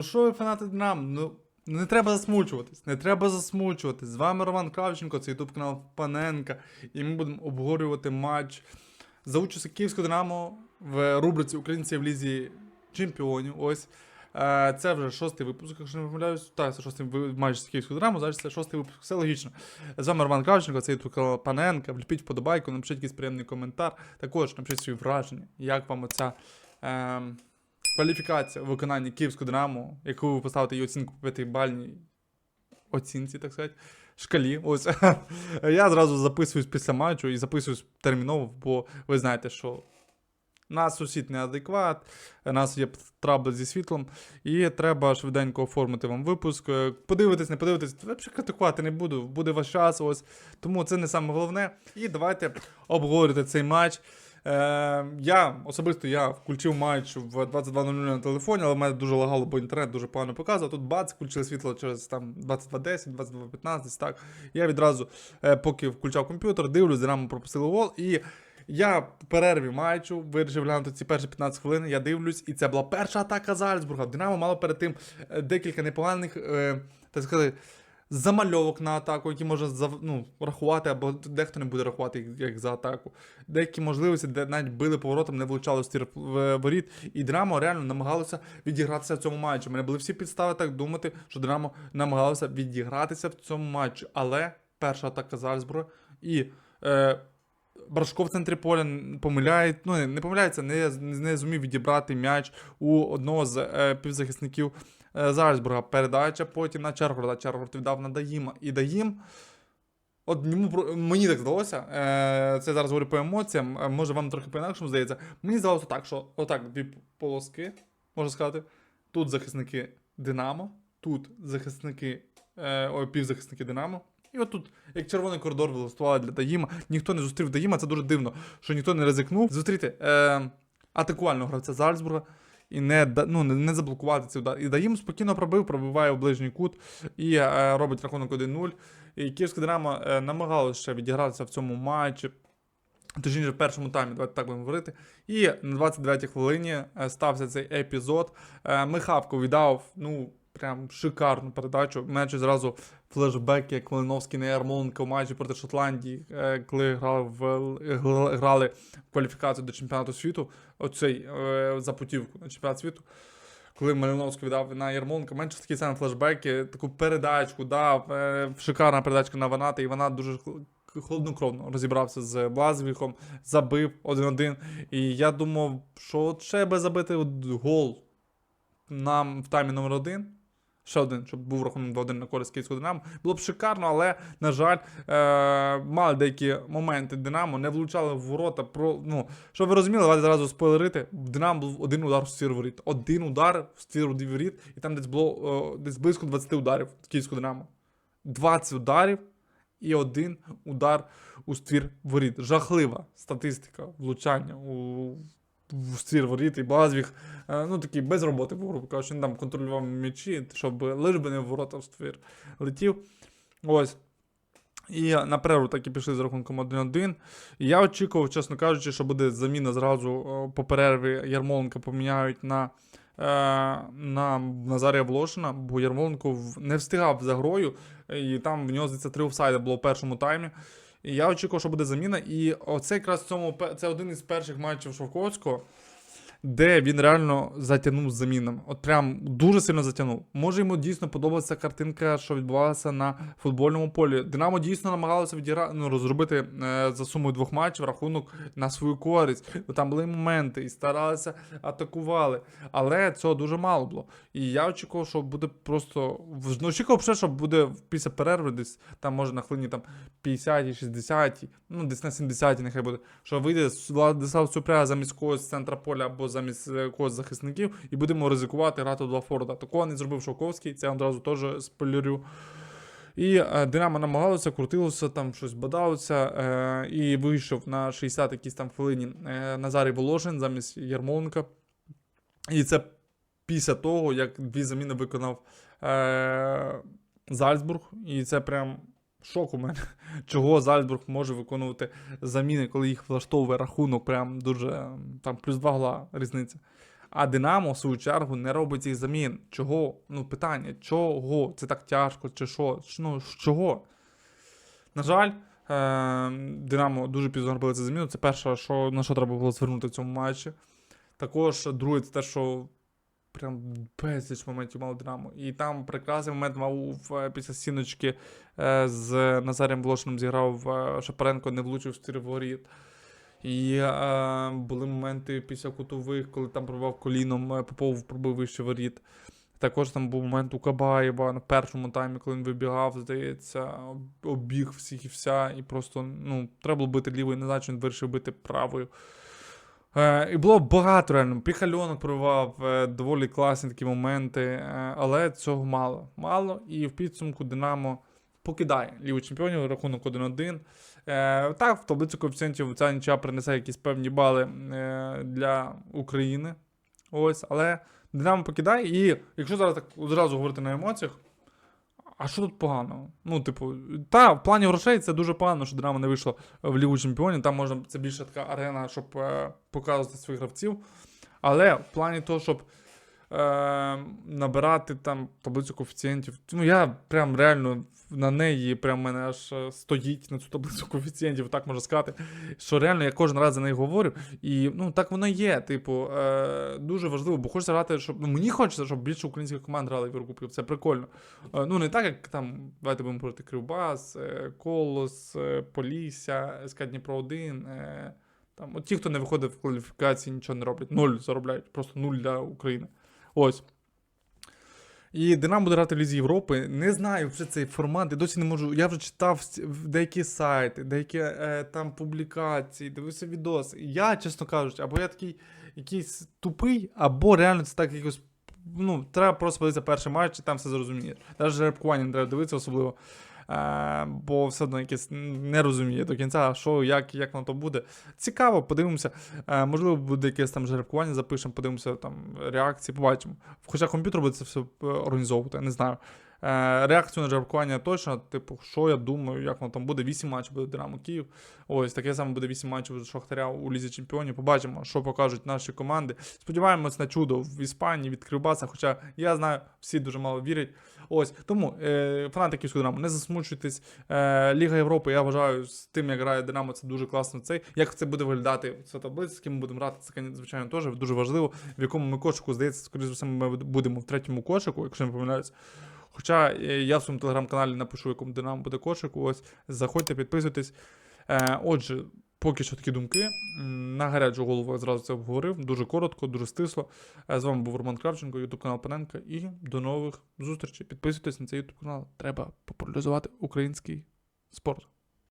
Що ви фанати Динамо? Ну не треба засмучуватись, не треба засмучуватись. З вами Роман Кравченко, це ютуб канал Паненка. І ми будемо обговорювати матч за участі Київського Динамо в рубриці Українці в лізі чемпіонів. Ось. Е, Це вже шостий випуск, якщо не помиляюсь. Так, це шостий матч з Київського Динамо, зараз це шостий випуск. Все логічно. З вами Роман Кравченко, це ютуб канал Паненка. Вліпіть вподобайку, напишіть якийсь приємний коментар. Також напишіть свої враження, як вам оця. Ем, кваліфікація у виконанні Київського Динамо, яку ви поставите її оцінку по п'ятибальній оцінці, так сказати, шкалі. Ось я зразу записуюсь після матчу і записуюсь терміново, бо ви знаєте, що нас сусід неадекват, нас є трабли зі світлом, і треба швиденько оформити вам випуск. Подивитись, не подивитись, взагалі критикувати не буду, буде ваш час. Ось. Тому це не саме головне. І давайте обговорювати цей матч. Е, я особисто я включив матч в 22.00 на телефоні, але в мене дуже лагало, бо інтернет дуже погано показував. Тут бац, включили світло через там 22.10, 22.15, десь так. Я відразу, е, поки включав комп'ютер, дивлюсь, Динамо пропустили гол. І я в перерві матчу вирішив глянути ці перші 15 хвилин. Я дивлюсь, і це була перша атака Зальцбурга. Динамо мало перед тим е, декілька непоганих, е, так сказати, замальовок на атаку, які можна ну, рахувати, або дехто не буде рахувати як за атаку. Деякі можливості, де навіть били поворотом, не влучали в стір в воріт. І Динамо реально намагалося відігратися в цьому матчі. У мене були всі підстави так думати, що Динамо намагалося відігратися в цьому матчі. Але перша атака Зальцбурга і. Е, Брашко в центрі поля помиляє, ну не помиляється, не, не зумів відібрати м'яч у одного з е, півзахисників е, Зальцбурга. Передача потім на Чергорода. Чергород віддав на Даїма. І Даїм. От йому мені так здалося. Е, це зараз говорю по емоціям. е, Може вам трохи по-інакшому здається. Мені здалося так, що отак дві полоски, можна сказати. Тут захисники Динамо, тут захисники, е, ой, півзахисники Динамо. І от тут, як червоний коридор влаштували для Даїма, ніхто не зустрів Даїма, це дуже дивно, що ніхто не ризикнув зустріти е, атакувального гравця Зальцбурга і не, ну, не, заблокувати цей удар. І Даїм спокійно пробив, пробиває в ближній кут і е, робить рахунок 1-0. І Київська Динамо е, намагалася ще відігратися в цьому матчі. Точніше, в першому таймі, давайте так будемо говорити. І на 29-й хвилині е, стався цей епізод. Е, Михавко віддав, ну, прям шикарну передачу. М'яч зразу флешбек, як Малиновський на Ярмоленко в матчі проти Шотландії, е, коли грали в, грали в кваліфікацію до чемпіонату світу. Оцей е, за путівку на чемпіонат світу. Коли Малиновський віддав на Ярмоленка, менше такі самі флешбеки, таку передачку дав. Е, шикарна передачка на Ваната, і вона дуже хладнокровно розібрався з Блазвіхом, забив 1-1. І я думав, що ще би забити гол нам в таймі номер один. Ще один, щоб був рахунок 2-1 на користь Київського Динамо. Було б шикарно, але, на жаль, е- мали деякі моменти Динамо, не влучали в ворота. Про, ну, щоб ви розуміли, давайте зразу спойлерити. В Динамо був один удар в ствір воріт. Один удар в ствір воріт, і там десь було е, десь близько 20 ударів в Київського Динамо. 20 ударів і один удар у ствір воріт. Жахлива статистика влучання у в ствір воріт і Блазвіг, е, ну такий без роботи, грубо кажучи, він там контролював м'ячі, щоб лиш би не в ворота в ствір летів. Ось. І на перерву так і пішли з рахунком 1-1. І я очікував, чесно кажучи, що буде заміна зразу е, по перерві Ярмоленка поміняють на, е, на Назарія Волошина, бо Ярмоленко не встигав за грою, і там в нього здається три офсайди було в першому таймі. І я очікував, що буде заміна. І оце якраз цьому це один із перших матчів Шовковського, де він реально затягнув з замінами. От прям дуже сильно затягнув. Може йому дійсно подобається картинка, що відбувалася на футбольному полі. Динамо дійсно намагалося відігра... ну, розробити е, за сумою двох матчів рахунок на свою користь. Бо там були моменти і старалися атакували. Але цього дуже мало було. І я очікував, що буде просто. Ну, очікував ще, що буде після перерви десь там може на хвилині там 50 60 ну десь на 70 нехай буде. Що вийде Владислав Цупря замість когось з центра поля або замість е, когось захисників, і будемо ризикувати грати два форда. Такого не зробив Шовковський, це одразу теж спойлерю. І е, Динамо намагалося, крутилося, там щось бадалося, е, і вийшов на 60 якійсь там хвилині е, Назарій Волошин замість Ярмоленка. І це після того, як дві заміни виконав е, Зальцбург. І це прям шок у мене. Чого Зальцбург може виконувати заміни, коли їх влаштовує рахунок, прям дуже там плюс два гола різниця. А Динамо, в свою чергу, не робить цих замін. Чого? Ну, питання, чого? Це так тяжко, чи що? Ну, чого? На жаль, е- Динамо дуже пізно зробили цю заміну. Це перше, що, на що треба було звернути в цьому матчі. Також друге, це те, що прям безліч моментів мав Динамо. І там прекрасний момент мав після стіночки е, з Назарем Волошиним зіграв е, Шапаренко, не влучив в стір воріт. І е, були моменти після кутових, коли там пробивав коліном, е, Попов пробив вище воріт. Також там був момент у Кабаєва на першому таймі, коли він вибігав, здається, обіг всіх і вся, і просто ну, треба було бити лівою, не знаю, чи він вирішив бити правою. Е, і було багато реально. Піхальонок пробивав е, доволі класні такі моменти, е, але цього мало. Мало. І в підсумку Динамо покидає ліву чемпіонів, рахунок 1-1. Е, так, в таблицю коефіцієнтів ця нічия принесе якісь певні бали для України. Ось, але Динамо покидає. І якщо зараз так одразу говорити на емоціях, а що тут поганого? Ну, типу, та, в плані грошей це дуже погано, що Динамо не вийшло в Лігу Чемпіонів. Там можна це більше така арена, щоб е, показувати своїх гравців. Але в плані того, щоб е, набирати там таблицю коефіцієнтів, ну я прям реально на неї прям мене аж е, стоїть на цю таблицю коефіцієнтів, так можна сказати. Що реально я кожен раз за неї говорю. І ну так воно є. Типу, е, дуже важливо, бо хочеться грати, щоб. Ну, мені хочеться, щоб більше українських команд грали в Єврокубків. Це прикольно. Е, ну, не так, як там, давайте будемо проти Кривбас, е, Колос, е, Полісся, СК Дніпро 1. Е, там, от ті, хто не виходить в кваліфікації, нічого не роблять. Нуль заробляють, просто нуль для України. Ось. І Динамо буде грати в Лізі Європи. Не знаю вже цей формат. Я досі не можу. Я вже читав деякі сайти, деякі е, там публікації, дивився відоси. Я, чесно кажучи, або я такий якийсь тупий, або реально це так якось. Ну, треба просто подивитися перший матч, і там все зрозумієш. Навіть жеребкування не треба дивитися особливо. Е, бо все одно якесь не розуміє до кінця, що, як, як воно то буде. Цікаво, подивимося. Е, можливо, буде якесь там жеребкування, запишемо, подивимося там реакції, побачимо. Хоча комп'ютер буде це все е, організовувати, не знаю. Е, реакцію на жеребкування точно, типу, що я думаю, як воно там буде. 8 матчів буде Динамо Київ. Ось таке саме буде 8 матчів Шахтаря у Лізі Чемпіонів. Побачимо, що покажуть наші команди. Сподіваємось на чудо в Іспанії від Кривбаса, хоча я знаю, всі дуже мало вірять. Ось тому е, фанати Київського Динамо, не засмучуйтесь. Е, Ліга Європи, я вважаю, з тим, як грає Динамо, це дуже класно. Цей як це буде виглядати ця таблиця, з ким ми будемо грати, це звичайно теж дуже важливо. В якому ми кошику здається, скоріше все, ми будемо в третьому кошику, якщо не помиляюсь. Хоча е, я в своєму телеграм-каналі напишу, якому Динамо буде кошик. Ось заходьте, підписуйтесь. Е, отже, поки що такі думки. На гарячу голову я зразу це обговорив. Дуже коротко, дуже стисло. Е, З вами був Роман Кравченко, Ютуб канал Паненка. І до нових зустрічей. Підписуйтесь на цей Ютуб канал. Треба популяризувати український спорт.